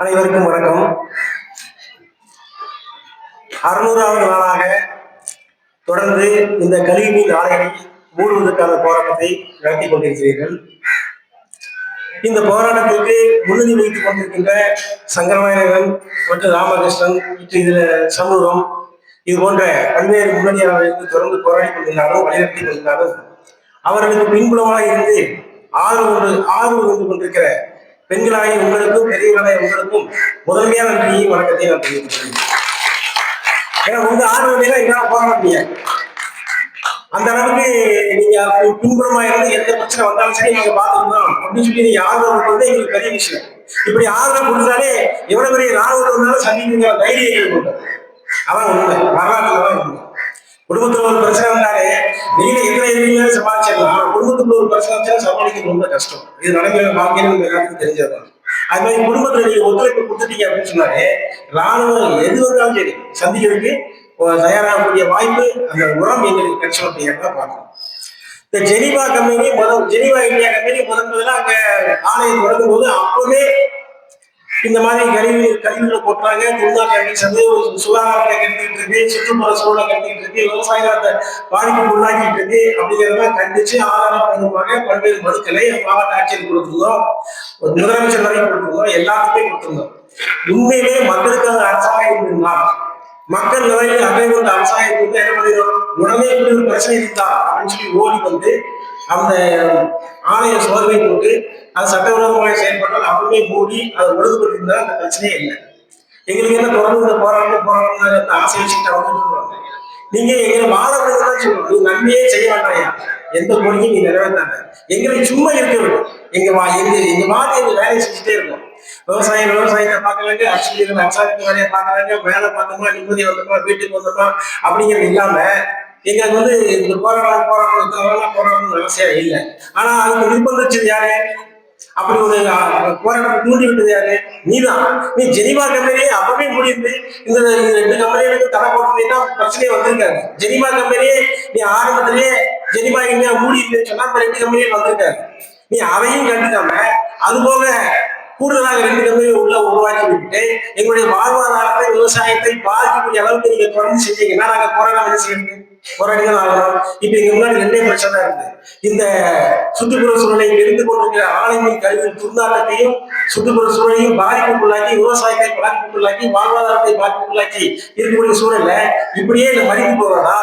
அனைவருக்கும் வணக்கம். அறுநூறாவது நாளாக தொடர்ந்து இந்த கழிவுநீர் ஆலையை மூடுவதற்கான போராட்டத்தை நடத்தி கொண்டிருக்கிறீர்கள். இந்த போராட்டத்திற்கு முன்னணி வைத்துக் கொண்டிருக்கின்ற சங்கரநாயகன் மற்றும் ராமகிருஷ்ணன் மற்றும் இதுல சமூகம் இது போன்ற பல்வேறு முன்னணியாளர்களுக்கு தொடர்ந்து போராடி கொண்டிருந்தாலும் வழிநடத்தி கொண்டிருந்தாலும் அவர்களுக்கு பின்புலமாக இருந்து ஆறு கொண்டு ஆறு கொண்டு கொண்டிருக்கிற பெண்களாகிய உங்களுக்கும் பெரியவர்களாகிய உங்களுக்கும் முதன்மையான நன்றியையும் வணக்கத்தை நான் தெரிவித்துக் ஏன்னா உங்க ஆர்வம் என்ன என்னால போராட முடியாது. அந்த அளவுக்கு நீங்க பின்புறமா இருந்து எந்த பிரச்சனை வந்தாலும் சரி நீங்க பாத்துக்கணும் அப்படின்னு சொல்லி நீங்க ஆர்வம் கொடுத்தது எங்களுக்கு பெரிய விஷயம். இப்படி ஆதரவு கொடுத்தாலே எவ்வளவு பெரிய ராணுவம் இருந்தாலும் சந்திக்கிற தைரியம் எங்களுக்கு உண்டு. அதான் உண்மை. வரலாற்றுல தான் உண்மை. குடும்பத்துல ஒரு பிரச்சனை இருந்தாலே வெளியில எத்தனை எதிரிகளும் சமாளிச்சிடலாம். குடும்பத்துல ஒரு பிரச்சனை வச்சா சமாளிக்கிறது ரொம்ப கஷ்டம். இது நடைமுறை வாழ்க்கையில எல்லாத்துக்கும் தெரிஞ்சதான் அது மாதிரி குடும்பத்துல நீங்க ஒத்துழைப்பு கொடுத்துட்டீங்க அப்படின்னு சொன்னாலே ராணுவம் எது வந்தாலும் சரி சந்திக்கிறதுக்கு தயாராகக்கூடிய வாய்ப்பு அந்த உரம் எங்களுக்கு கிடைச்சோம் அப்படிங்கிறத பார்க்கணும். இந்த ஜெனிவா கம்பெனி முதல் ஜெனிவா இந்தியா கம்பெனி முதன் முதல்ல அங்க ஆலையை தொடங்கும் போது அப்பவே இந்த மாதிரி கழிவு கழிவுகளை கொட்டுறாங்க துர்நாற்றங்கள் சேர்ந்து சுகாதாரத்தை கட்டிட்டு இருக்கு. சுற்றுப்புற சூழலை கட்டிட்டு இருக்கு. விவசாயத்தை பாதிப்புக்கு உள்ளாக்கிட்டு இருக்கு. அப்படிங்கிறத கண்டிச்சு ஆதாரப்பூர்வமாக பல்வேறு மனுக்களை மாவட்ட ஆட்சியர் கொடுத்துருந்தோம். ஒரு முதலமைச்சர் வரைக்கும் கொடுத்துருந்தோம். எல்லாத்துக்குமே கொடுத்துருந்தோம். உண்மையிலே மக்களுக்கான அரசாங்கம் இருந்தால் மக்கள் நிறைய அதை கொண்டு அரசாங்கம் கொண்டு என்ன பண்ணிடும் உடனே இப்படி ஒரு பிரச்சனை இருந்தா அப்படின்னு சொல்லி ஓடி வந்து அந்த ஆலய சோதனை போட்டு அது சட்டவிரோதமாக செயல்பட்டால் அப்படியே மூடி அதை ஒழுங்குபடுத்திருந்தா அந்த பிரச்சனையே இல்லை. எங்களுக்கு என்ன தொடர்ந்து இந்த போராட்டம் போராட்டம் அந்த ஆசை வச்சுட்டு வந்து நீங்க எங்களை வாழ விடுறதுதான் சொல்லணும் நீ நன்மையே செய்ய வேண்டாயா எந்த கோரிக்கையும் நீ நிறைவேற்றாங்க எங்களை சும்மா இருக்க வேண்டும் எங்க வா எங்க எங்க மாதிரி எங்க வேலையை செஞ்சுட்டே இருக்கோம் விவசாயம் விவசாயத்தை பார்க்கறாங்க அரசியல் அரசாங்கத்து வேலையை பார்க்கறாங்க வேலை பார்த்தோமா நிம்மதி வந்தோமா வீட்டுக்கு வந்தோமா அப்படிங்கிறது இல்லாம எங்களுக்கு வந்து இந்த போராட்டம் போராட்டம் போராட்டம் போராடணும்னு அவசியம் இல்லை. ஆனா அதுக்கு நிர்பந்திச்சது யாரு? அப்படி ஒரு போராட்டம் மூடி தூண்டி விட்டது யாரு? நீதான். நீ ஜெனிவா கம்பெனி அப்பவே முடியுது இந்த ரெண்டு கம்பெனிகளுக்கு தடை போட்டுனா பிரச்சனையே வந்திருக்காரு ஜெனிவா கம்பெனியே நீ ஆரம்பத்திலேயே ஜெனிவா இந்தியா மூடி இல்லைன்னு சொன்னா அந்த ரெண்டு கம்பெனியும் வந்திருக்காரு நீ அதையும் கண்டுக்காம அது போக கூடுதலாக ரெண்டு கம்பெனி உள்ள உருவாக்கி விட்டு எங்களுடைய வாழ்வாதாரத்தை விவசாயத்தை பாதிக்கக்கூடிய அளவுக்கு நீங்க தொடர்ந்து செஞ்சீங்கன்னா நாங்க போராட்டம் என்ன செய்யறது? போராடி தான் ஆகணும். இப்ப எங்க முன்னாடி ரெண்டே பிரச்சனை தான் இருக்கு. இந்த சுற்றுப்புற சூழலை இருந்து கொண்டிருக்கிற ஆலைமை கருவி துர்நாட்டத்தையும் சுற்றுப்புற சூழலையும் பாதிப்புக்குள்ளாக்கி விவசாயத்தை பாதிப்புக்குள்ளாக்கி வாழ்வாதாரத்தை பாதிப்புக்குள்ளாக்கி இருக்கக்கூடிய சூழல்ல இப்படியே இந்த மறித்து போவதா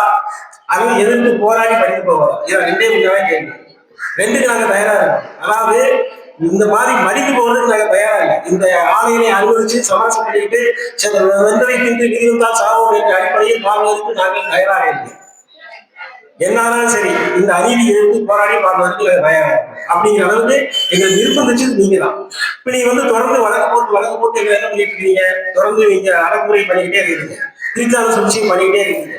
அதை எதிர்த்து போராடி மறித்து போவதா இதை ரெண்டே முக்கியமான கேள்வி ரெண்டுக்கு நாங்க தயாரா இருக்கோம். அதாவது இந்த மாதிரி மடிக்கு போவதற்கு நாங்கள் தயாரா இல்லை. இந்த ஆலையினை அனுமதிச்சு சமரசம் பண்ணிக்கிட்டு சில வெந்தவை தின்று விகிதத்தால் சாவோம் என்ற அடிப்படையில் வாழ்வதற்கு நாங்கள் தயாராக இல்லை. என்னாலும் சரி இந்த அநீதி எதிர்த்து போராடி பார்ப்பதற்கு நாங்க தயாரா அப்படிங்கிற அளவுக்கு எங்களை நிர்பந்திச்சது நீங்க தான் இப்ப நீங்க வந்து தொடர்ந்து வழக்கு போட்டு வழக்கு போட்டு எங்களை என்ன பண்ணிட்டு இருக்கீங்க? தொடர்ந்து நீங்க அடக்குமுறை பண்ணிக்கிட்டே இருக்கீங்க. திருச்சாலை சுழற்சி பண்ணிக்கிட்டே இருக்கீங்க.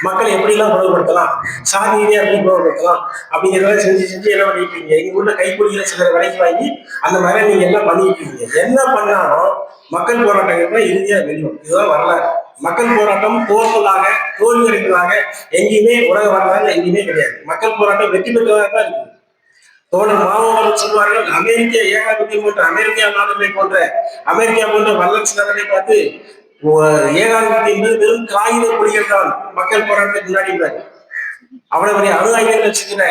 மக்களை எப்படிலாம் புறப்படுத்தலாம் சாதி ரீதியா எப்படி புறப்படுத்தலாம் அப்படிங்கிறத செஞ்சு செஞ்சு என்ன பண்ணிட்டு இருக்கீங்க எங்க ஊர்ல கைக்கூலிகளை சில விலைக்கு வாங்கி அந்த மாதிரி நீங்க எல்லாம் பண்ணிட்டு இருக்கீங்க? என்ன பண்ணாலும் மக்கள் போராட்டங்கள் தான் இறுதியா வெல்லும். இதுதான் வரலாறு. மக்கள் போராட்டம் தோல்வதாக தோல்வி அடைந்ததாக எங்கேயுமே உலக வரலாறு எங்கேயுமே கிடையாது. மக்கள் போராட்டம் வெற்றி பெற்றதாக தான் இருக்குது தோழர் மாவோவர்கள் சொல்வார்கள் அமெரிக்க ஏகாதிபத்தியம் போன்ற அமெரிக்கா நாடுகளை போன்ற அமெரிக்கா போன்ற வல்லரசு நாடுகளை பார்த்து ஏகாதிபத்தியம் என்பது வெறும் காகித கொடிகள் தான். மக்கள் போராட்டத்துக்கு முன்னாடி அவ்வளவு பெரிய அணு ஆயுதங்கள் வச்சுக்கிற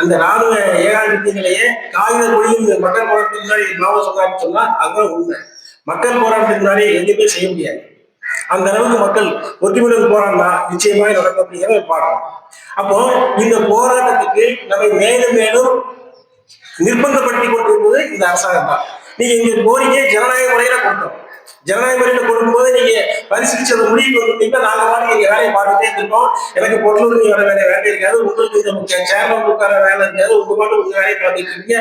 அந்த ராணுவ ஏகாதிபத்தியங்களையே காகித கொடியும் மக்கள் போராட்டத்துக்கு முன்னாடி மாவோ சொன்னாருன்னு சொன்னா அதுதான் உண்மை. மக்கள் போராட்டத்துக்கு முன்னாடி எதுவுமே செய்ய முடியாது. அந்த அளவுக்கு மக்கள் ஒற்றுமையுடன் போராடினா நிச்சயமாக நடக்கும் அப்படிங்கிறத பார்க்கணும் அப்போ இந்த போராட்டத்துக்கு நம்ம மேலும் மேலும் நிர்பந்தப்படுத்தி கொண்டிருப்பது இந்த அரசாங்கம் தான். நீங்க இங்க கோரிக்கையை ஜனநாயக முறையில கொடுத்தோம் ஜனநாயக முறையில் கொடுக்கும்போது நீங்க பரிசீலிச்சு அந்த முடிவுக்கு வந்துட்டீங்கன்னா நாங்க பாட்டு நீங்க வேலையை பார்த்துட்டே இருக்கோம் எனக்கு பொருள் நீ வர வேலை வேலை இருக்காது. உங்களுக்கு நமக்கு சேர்மன் உட்கார வேலை இருக்காது. உங்க பாட்டு உங்க வேலையை பார்த்துட்டு இருக்கீங்க.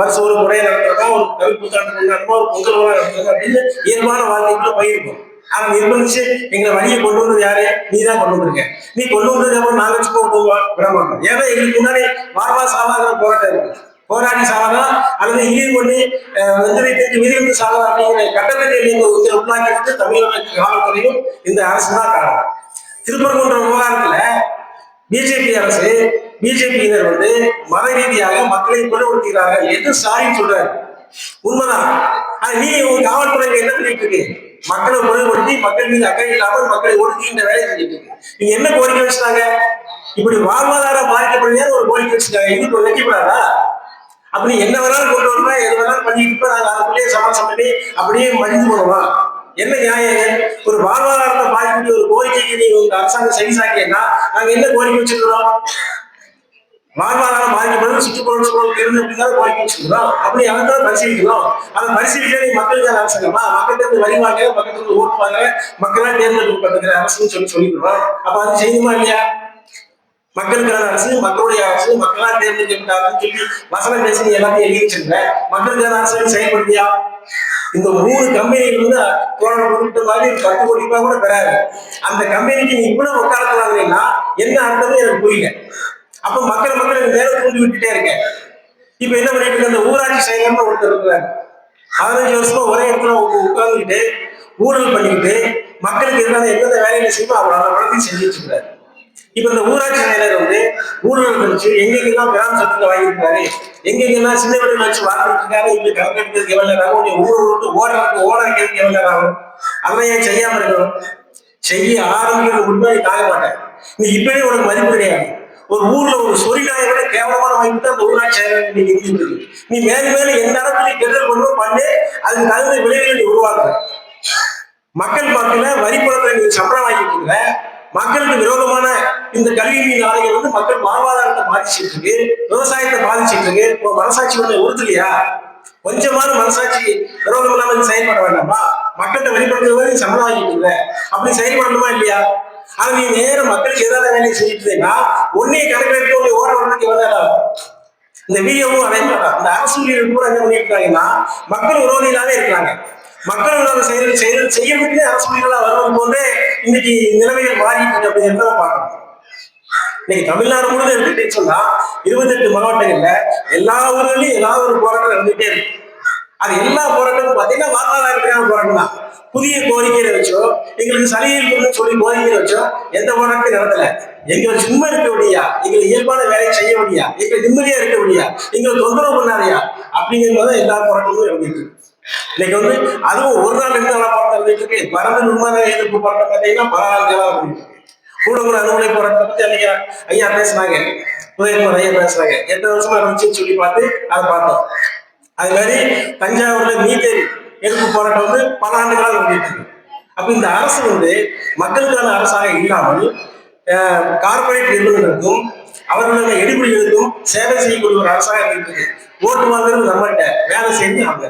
வருஷம் ஒரு முறையை நடத்துறதா ஒரு கவி புத்தாண்டு கொண்டாடுமா ஒரு பொங்கல் விழா அப்படின்னு இயல்பான வாழ்க்கைக்குள்ள போயிருக்கும். ஆனா நிர்பந்திச்சு எங்களை வழியை கொண்டு வந்தது யாரு? நீ தான் கொண்டு வந்திருக்க நீ கொண்டு வந்ததுக்கு அப்புறம் நாங்க சும்மா போவோம் விட மாட்டோம் ஏன்னா எங்களுக்கு முன்னாடி வார்வா சாவாத போராட்டம் இருக்கு போராடி சாவதா அல்லது ஈடு பண்ணி வெந்தரை தெரிஞ்சு வந்து சாவதா அப்படிங்கிற கட்டத்தை நீங்க உள்ளாக்கிட்டு தமிழக காவல்துறையும் இந்த அரசு தான் காரணம். திருப்பரங்குன்ற விவகாரத்துல பிஜேபி அரசு பிஜேபியினர் வந்து மத ரீதியாக மக்களை கொலைப்படுத்துகிறார்கள் என்று ஸ்டாலின் சொல்றாரு? உண்மைதான். ஆனா நீ உங்க காவல்துறையில என்ன பண்ணிட்டு இருக்கு மக்களை பொருள்படுத்தி மக்கள் மீது அக்கறை இல்லாமல் மக்களை ஒடுக்கின்ற வேலையை செஞ்சுட்டு இருக்கு நீங்க என்ன கோரிக்கை வச்சுட்டாங்க? இப்படி வாழ்வாதாரம் பாதிக்கப்படுறதா ஒரு கோரிக்கை வச்சுட்டாங்க. இது இப்போ வைக்கப்படாதா அப்படி என்ன வேணாலும் கொண்டு வரணும் எது வேணாலும் பண்ணிட்டு இருப்போம், நாங்க அதுக்குள்ளேயே சமரசம் பண்ணி அப்படியே மடிந்து போடுவோம் என்ன நியாயம் ஒரு வாழ்வாதாரத்தை பாதிக்கக்கூடிய ஒரு கோரிக்கைக்கு நீ உங்க அரசாங்கம் செவி சாக்கியன்னா நாங்க என்ன கோரிக்கை வச்சிருக்கிறோம்? வாழ்வாதாரம் பாதிக்கப்படும் சுற்றுப்புற சூழல் இருந்து அப்படிதான் கோரிக்கை வச்சிருக்கிறோம்? அப்படி அதை பரிசீலிக்கிறோம் அதை பரிசீலிக்க நீ மக்களுக்கு அரசாங்கமா மக்கள்கிட்ட இருந்து வரி வாங்க மக்கள்கிட்ட இருந்து ஓட்டு வாங்க மக்களா தேர்ந்தெடுக்கப்படுகிற அரசுன்னு சொல்லி சொல்லிடுறோம் அப்ப அது செய்யுமா இல்லையா? மக்களுக்கான அரசு மக்களுடைய அரசு மக்களா தேர்ந்தெடுக்கப்பட்டாங்கன்னு சொல்லி வசனம் பேசி எல்லாத்தையும் எழுதி மக்களுக்கான அரசு செயல்படுத்தியா? இந்த மூணு கம்பெனிகள் வந்து போராட குறிப்பிட்ட மாதிரி பத்து கோடி ரூபாய் கூட பெறாது. அந்த கம்பெனிக்கு நீ இவ்வளவு வக்காலத்து என்ன அர்த்தம்னு எனக்கு புரியல. அப்ப மக்கள் மக்கள் வேலை தூண்டி விட்டுட்டே இருக்கேன். இப்ப என்ன பண்ணிட்டு இருக்க? அந்த ஊராட்சி செயலர்னு ஒருத்தர் இருக்கிறாரு. பதினஞ்சு வருஷமா ஒரே இடத்துல உட்கார்ந்துக்கிட்டு ஊழல் பண்ணிக்கிட்டு மக்களுக்கு எதிரான எந்தெந்த வேலைகளை செய்யணும் அவர் வளர்த்தி செஞ்சு வச்சுக்கிறாரு இப்ப இந்த ஊராட்சி செயலர் வந்து ஊழல் வச்சு எங்கெங்கெல்லாம் கிராம சட்டத்தை வாங்கியிருக்காரு? எங்கெங்கெல்லாம் சின்ன வீடு வச்சு வாழ்ந்துட்டு இருக்காரு இப்படி கணக்கெடுக்கிறதுக்கு எவ்வளவு நேரம் ஆகும்? ஊர் விட்டு ஓடுறதுக்கு ஓடுறதுக்கு எவ்வளவு நேரம் ஆகும்? அதெல்லாம் ஏன் செய்யாம இருக்கணும். செய்ய ஆரம்பிக்கிறது உண்மையை தாங்க மாட்டேன். நீ இப்பவே உனக்கு மதிப்பு கிடையாது. ஒரு ஊர்ல ஒரு சொரிநாயை விட கேவலமான வாங்கிட்டு அந்த ஊராட்சி நீ இருக்கு. நீ மேலும் மேலும் எந்த இடத்துல கெடுதல் பண்ணும் பண்ணு. அதுக்கு தகுந்த விளைவுகளை நீ உருவாக்குற மக்கள் பார்க்கல வரி பணத்தை சம்பளம் வாங்கிட்டு இருக்க மக்களுக்கு விரோதமான இந்த கல்வி மீன் ஆலைகள் வந்து மக்கள் வாழ்வாதாரத்தை பாதிச்சுட்டு இருக்கு விவசாயத்தை பாதிச்சுட்டு இருக்கு உன் மனசாட்சி வந்து உறுத்தலையா? கொஞ்சமான மனசாட்சி விரோதம் இல்லாம செயல்பட வேண்டாமா? மக்கள்கிட்ட வெளிப்படுத்துறது நீ சம்பளம் வாங்கிட்டு இருக்க அப்படி செயல்படணுமா இல்லையா? ஆனா நீ நேரம் மக்களுக்கு ஏதாவது வேலையை செஞ்சுட்டு இருந்தீங்கன்னா உன்னைய கணக்கெடுத்து உன்னை ஓட வரதுக்கு எவ்வளவு இந்த வீடியோவும் அதே மாதிரி இந்த அரசு ஊழியர்கள் கூட என்ன பண்ணிருக்காங்கன்னா மக்கள் விரோதிகளாவே இருக்காங்க மக்கள் விரோத செயல் செயல் செய்ய வேண்டிய அரசு ஊழியர்களா போதே இன்னைக்கு நிலைமைகள் மாறிட்டு அப்படின்னு அப்படிங்கிறத பார்க்கணும் இன்னைக்கு தமிழ்நாடு முழுவதும் எடுத்துக்கிட்டே சொன்னா இருபத்தெட்டு மாவட்டங்கள்ல எல்லா ஊர்களிலும் ஏதாவது ஒரு போராட்டம் இருந்துகிட்டே இருக்கு. அது எல்லா போராட்டமும் பாத்தீங்கன்னா வாழ்வாதாரத்துக்கான போராட்டம் தான். புதிய கோரிக்கையை வச்சோ எங்களுக்கு சலுகைகள் கொடுன்னு சொல்லி கோரிக்கையை வச்சோ எந்த போராட்டத்தையும் நடத்தல. எங்களை சும்மா இருக்க முடியா எங்களை இயல்பான வேலையை செய்ய முடியா எங்களை நிம்மதியா இருக்க முடியா எங்களை தொந்தரவு பண்ணாதையா? அப்படிங்கிறது எல்லா போராட்டமும் நடந்துட்டு இருக்கு. இன்னைக்கு வந்து அதுவும் ஒரு நாள் ரெண்டு நாளா இருக்கு பரந்து உண்மையான எதிர்ப்பு போராட்டம் பார்த்தீங்கன்னா பல நாட்களா கூட கூட கூடங்குற அனுமதி போராட்டத்தை பத்தி அன்னைக்கு ஐயா பேசுனாங்க. உதயகுமார் ஐயா பேசுனாங்க. எத்தனை வருஷமா இருந்துச்சுன்னு சொல்லி பார்த்து அதை பார்த்தோம். அது மாதிரி தஞ்சாவூர்ல மீத்தேன் எதிர்ப்பு போராட்டம் வந்து பல ஆண்டுகளாக இருந்துட்டு இருக்கு. அப்ப இந்த அரசு வந்து மக்களுக்கான அரசாக இல்லாமல் கார்பரேட் நிறுவனங்களுக்கும் அவர்களுடைய எடுபடிகளுக்கும் சேவை செய்யக்கூடிய ஒரு அரசாக இருந்துட்டு இருக்கு. ஓட்டு வாங்குறது நம்மகிட்ட வேலை செஞ்சு அவங்க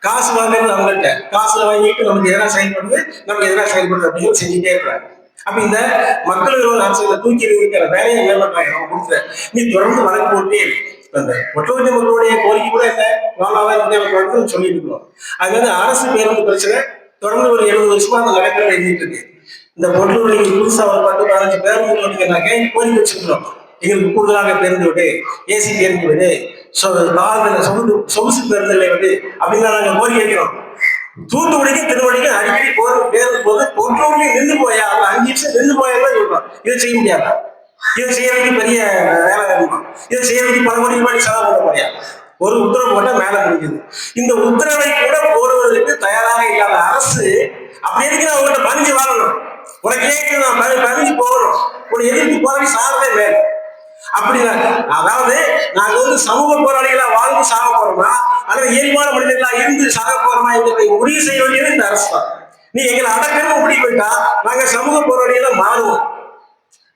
காசு வாங்குறது அவங்கள்ட்ட. காசுல வாங்கிட்டு நமக்கு எதனா செயல்படுது நமக்கு எதனா செயல்படுது அப்படின்னு செஞ்சுட்டே இருக்கிறாங்க. அப்ப இந்த மக்கள் விரோத அரசியல தூக்கி இருக்கிற வேலையை என்ன பண்றாங்க? நம்ம நீ தொடர்ந்து வழக்கு போட்டே அந்த ஒட்டுமொத்த மக்களுடைய கோரிக்கை கூட என்ன வந்து சொல்லிட்டு இருக்கோம் அது வந்து அரசு பேருந்து பிரச்சனை. தொடர்ந்து ஒரு எழுபது வருஷமா அந்த நடக்கிறது எழுதிட்டு இருக்கு. இந்த பொருள் புதுசாக புதுசா ஒரு பத்து பதினஞ்சு பேருந்து வந்தீங்கன்னாக்க கோரிக்கை வச்சிருக்கிறோம். எங்களுக்கு கூடுதலாக பேருந்து விடு. ஏசி பேருந்து விடு. சொகுசு சொகுசு பேருந்துகளை விடு அப்படின்னு நாங்க கோரிக்கை வைக்கிறோம் தூத்துக்குடிக்கும் திருவடிக்கும் அடிக்கடி போற பேருந்து போது பொற்றூர்லயும் நின்று போயா அப்ப அஞ்சு நிமிஷம் நின்று போயா சொல்றோம் இதை செய்ய முடியாதா. இதை செய்யறதுக்கு பெரிய வேலை இருக்கும் இதை செய்யறதுக்கு பல கோடி ரூபாய் செலவு பண்ண முடியாது ஒரு உத்தரவு போட்டா மேல முடிஞ்சது. இந்த உத்தரவை கூட போடுவதற்கு தயாராக இல்லாத அரசு அப்படி இருக்கு நான் உங்கள்கிட்ட பணிஞ்சு வாழணும் உனக்கு கேட்கணும் நான் பணிஞ்சு போகணும்? உன்னை எதிர்த்து போராடி சாரதே வேணும் அப்படிதான் அதாவது நாங்க வந்து சமூக போராளிகளா வாழ்ந்து சாக போறோமா? அல்லது இயல்பான மனிதர்களா இருந்து சாக போறோமா என்பதை முடிவு செய்ய வேண்டியது இந்த அரசு தான். நீ எங்களை அடக்கணும் முடிவு பண்ணிட்டா நாங்க சமூக போராளிகளா மாறுவோம்.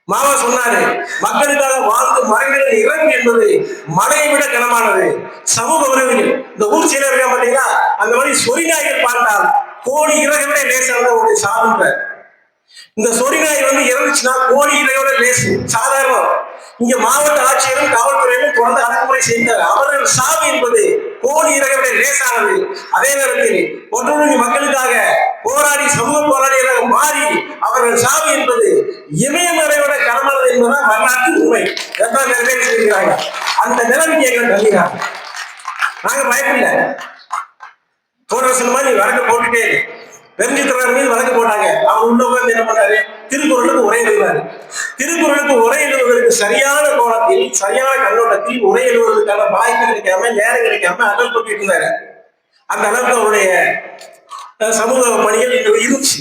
மாமா சொன்னாரு மக்களுக்காக வாழ்ந்து மறைந்த இறப்பு என்பது மழையை விட கனமானது. சமூக உறவுகள். இந்த ஊர் செயலர் இருக்கா பாத்தீங்களா? அந்த மாதிரி சொரிநாய்கள் பார்த்தால் கோடி இறகை விட லேசானது உங்களுடைய சாதுன்ற இந்த சொரிநாய் வந்து இறந்துச்சுன்னா கோடி விட லேசு. சாதாரணம். இங்க மாவட்ட ஆட்சியரும் காவல்துறையிலும் தொடர்ந்து அடக்குமுறை செய்தார். அவர்கள் சாவு என்பது கோடி இறகை லேசானது. அதே நேரத்தில் ஒற்றுமை மக்களுக்காக போராடி சமூக போராளிகளாக மாறி அவர்கள் சாவு என்பது இமயமறையோட கடமானது என்பதுதான் வரலாற்று உண்மை. எத்தனை நிறைவேறி செய்கிறாங்க அந்த நிலைமைக்கு எங்களை தள்ளினாங்க நாங்க பயப்படல. கோடரசன் மாதிரி வழக்கு போட்டுட்டே இரு. பெருஞ்சித்திரர் மீது வழக்கு போட்டாங்க. அவர் உள்ள உட்கார்ந்து என்ன பண்ணாரு? திருக்குறளுக்கு உரை எழுதுவார் திருக்குறளுக்கு உரை எழுதுவதற்கு சரியான கோணத்தில் சரியான கண்ணோட்டத்தில் உரை எழுதுவதற்கான வாய்ப்பு கிடைக்காம நேரம் கிடைக்காம அடல் பட்டு இருந்தாரு அந்த அளவுக்கு அவருடைய அஹ், சமூக பணிகள் இருந்துச்சு.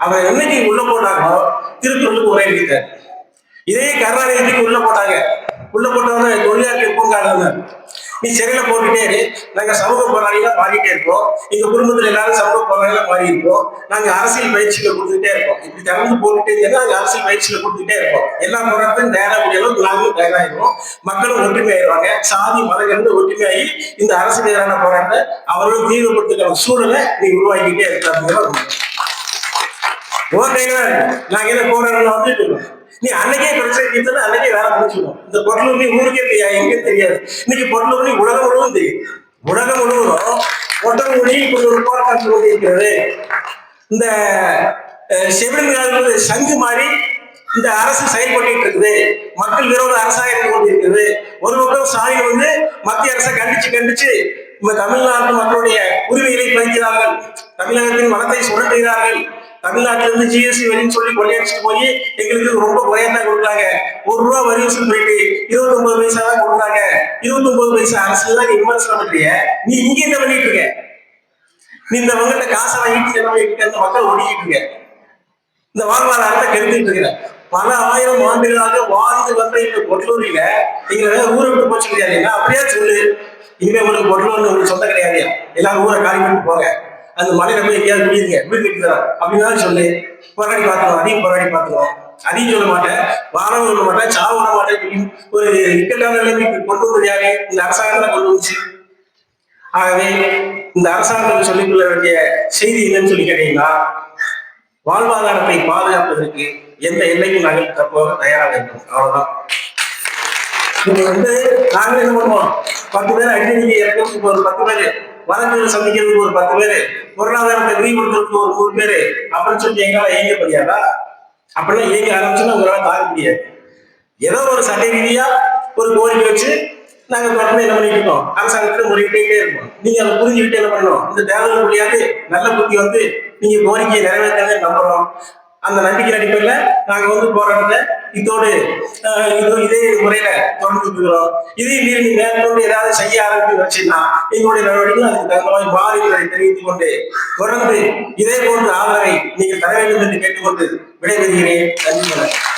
அவர் என்னைக்கு உள்ள போட்டாங்களோ திருக்குறளுக்கு உரை எழுதிட்டார் இதே கருணாநிதிக்கு உள்ள போட்டாங்க. உள்ள போட்டவன தொழிலாளர்கள் பூங்காங்க நீ சிறையில போட்டுட்டே இரு. நாங்க சமூக போராளிகளா மாறிட்டே இருக்கோம் எங்க குடும்பத்துல எல்லாரும் சமூக போராளிகளா மாறி இருப்போம். நாங்க அரசியல் பயிற்சியில கொடுத்துட்டே இருப்போம். இப்படி திறந்து போட்டுட்டே இருந்தா நாங்க அரசியல் பயிற்சியில கொடுத்துட்டே இருப்போம். எல்லா போராட்டத்தையும் நேரம் முடிய அளவுக்கு நாங்களும் தயாராகிடுவோம் மக்களும் ஒற்றுமையாயிருவாங்க சாதி மதங்கள் ஒற்றுமையாகி இந்த அரசுக்கு எதிரான போராட்டத்தை அவர்களும் தீவிரப்படுத்துக்கிற சூழலை நீ உருவாக்கிட்டே இருக்காங்க உன் நாங்க என்ன போராட்டம் வந்துட்டு இருக்கோம்? நீ அன்னைக்கே பிரச்சனை தீர்த்தது அன்னைக்கே வேலை முடிச்சிடும் இந்த பொருளூர் நீ ஊருக்கே தெரியாது எங்கே தெரியாது. இன்னைக்கு பொருளூர் நீ உலகம் முழுவதும் தெரியும். உலகம் முழுவதும் ஒட்டக மொழி இப்படி ஒரு போராட்டம் கொண்டிருக்கிறது. இந்த செவிலின் காலத்தில் சங்கு மாதிரி இந்த அரசு செயல்பட்டு இருக்குது. மக்கள் விரோத அரசாக இருந்து கொண்டிருக்கிறது. ஒரு பக்கம் ஸ்டாலின் வந்து மத்திய அரசை கண்டிச்சு கண்டிச்சு தமிழ்நாட்டு மக்களுடைய உரிமைகளை பறிக்கிறார்கள் தமிழகத்தின் மனத்தை சுரண்டுகிறார்கள் தமிழ்நாட்டுல இருந்து ஜிஎஸ்டி வரின்னு சொல்லி கொள்ளையடிச்சுட்டு போய் எங்களுக்கு ரொம்ப குறையா கொடுத்தாங்க. ஒரு ரூபா வரி வசூல் போயிட்டு இருபத்தி ஒன்பது பைசா தான் கொடுத்தாங்க. இருபத்தி ஒன்பது பைசா அரசு தான் நீ விமர்சனம் பண்றிய? நீ இங்க என்ன பண்ணிட்டு இருக்க? நீ இந்த வங்கிட்ட காசை வாங்கிட்டு என்ன பண்ணிட்டு அந்த மக்கள் ஓடிக்கிட்டு இருக்க. இந்த வாழ்வாதாரத்தை கெடுத்துட்டு இருக்கிற பல ஆயிரம் ஆண்டுகளாக வாழ்ந்து வந்த இந்த பொருளூரில நீங்க ஊரை விட்டு போச்சு கிடையாது அப்படியே சொல்லு. இனிமே உங்களுக்கு பொட்லூர்னு உங்களுக்கு சொந்த கிடையாது எல்லாரும் ஊரை காலி பண்ணிட்டு போங்க. அந்த மலையில போய் எங்கேயாவது குடியிருங்க வீடு கட்டி அப்படின்னு அப்படின்னாலும் சொல்லு போராடி பார்த்துருவோம் அதையும் போராடி பார்த்துருவோம் அதையும் சொல்ல மாட்டேன். வாரம் சொல்ல மாட்டேன் சாவு விட மாட்டேன். இப்படி ஒரு இக்கட்டான நிலைமைக்கு கொண்டு வந்தது யாரு? இந்த அரசாங்கம் தான் கொண்டு வந்துச்சு. ஆகவே இந்த அரசாங்கம் சொல்லிக்கொள்ள வேண்டிய செய்தி என்னன்னு சொல்லி கேட்டீங்கன்னா வாழ்வாதாரத்தை பாதுகாப்பதற்கு எந்த எல்லையும் நாங்கள் தப்போக தயாராக இருக்கோம். அவ்வளவுதான். இது வந்து நாங்க என்ன பண்ணுவோம்? பத்து பேர் அடிக்கடி இறக்கிறதுக்கு ஒரு பத்து பேர். வழக்குகளை சந்திக்கிறதுக்கு ஒரு பத்து பேர் பொருளாதாரத்தை விரிவுபடுத்துறதுக்கு ஒரு நூறு பேர் அப்படின்னு சொல்லி எங்களால் இயங்க முடியாதா? அப்படிலாம் இயங்க ஆரம்பிச்சுன்னா உங்களால் தாங்க முடியாது. ஏதோ ஒரு சட்ட ரீதியா ஒரு கோரிக்கை வச்சு நாங்க தொடர்ந்து என்ன பண்ணிட்டு இருக்கோம்? அரசாங்கத்துல முறையிட்டே இருக்கோம். நீங்க அதை புரிஞ்சுக்கிட்டு என்ன பண்ணணும்? இந்த தேர்தல் முடியாது நல்ல புத்தி வந்து நீங்க கோரிக்கையை நிறைவேற்றாங்க நம்புறோம். அந்த நம்பிக்கை அடிப்படையில நாங்க வந்து போராட்டத்தை இதோடு அஹ், இது இதே முறையில தொடர்ந்து இருக்கிறோம். இதே மீறி மேற்கொண்டு ஏதாவது செய்ய ஆரம்பித்து வச்சுன்னா எங்களுடைய நடவடிக்கை அதுக்கு தகுந்த மாதிரி பாதிப்புகளை தெரிவித்துக் கொண்டு தொடர்ந்து இதே போன்ற ஆதரவை நீங்கள் தர வேண்டும் என்று கேட்டுக்கொண்டு விடைபெறுகிறேன். நன்றி